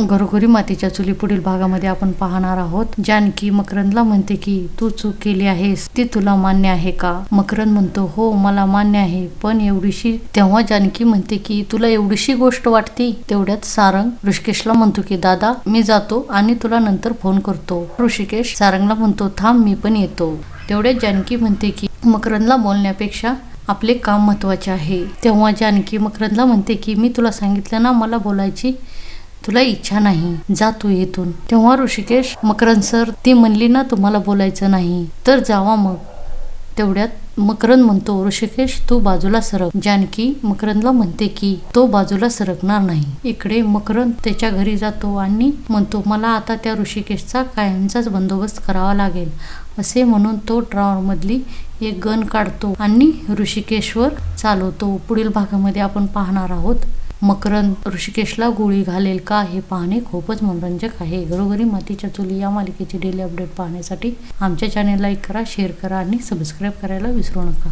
घरोघरी मातीच्या चुली पुढील भागामध्ये आपण पाहणार आहोत. जानकी मकरंदला म्हणते की तू चूक केली आहेस. ती तुला मान्य आहे का? मकरंद म्हणतो हो मला मान्य आहे. पण एवढीशी तेव्हा जानकी म्हणते की तुला एवढीशी गोष्ट वाटते तेवढ्यात सारंग ऋषिकेशला म्हणतो की दादा मी जातो आणि तुला नंतर फोन करतो ऋषिकेश सारंगला म्हणतो थांब मी पण येतो तेवढ्यात जानकी म्हणते की मकरंदला बोलण्यापेक्षा आपले काम महत्त्वाचे आहे तेव्हा जानकी मकरंदला म्हणते की मी तुला सांगितलं ना मला बोलायची? तुला इच्छा नाही जा तू येथून तेव्हा ऋषिकेश मकरंद सर ती म्हणली ना तुम्हाला बोलायचं नाही. तर जावा मग. तेवढ्यात मकरंद म्हणतो ऋषिकेश तू बाजूला सरक. जानकी मकरंदला म्हणते की तो बाजूला सरकणार नाही. इकडे मकरंद त्याच्या घरी जातो आणि म्हणतो मला आता त्या ऋषिकेशचा कायमचाच बंदोबस्त करावा लागेल. असे म्हणून तो ड्रॉवरमधली एक गन काढतो आणि ऋषिकेशवर चालवतो. पुढील भागामध्ये आपण पाहणार आहोत. मकरंद ऋषिकेशला गोळी घालेल का हे पाहणे खूपच मनोरंजक आहे. घरोघरी मातीच्या चुली या मालिकेची डेली अपडेट पाहण्यासाठी आमच्या चॅनेल लाईक करा शेअर करा आणि सबस्क्राईब करायला विसरू नका.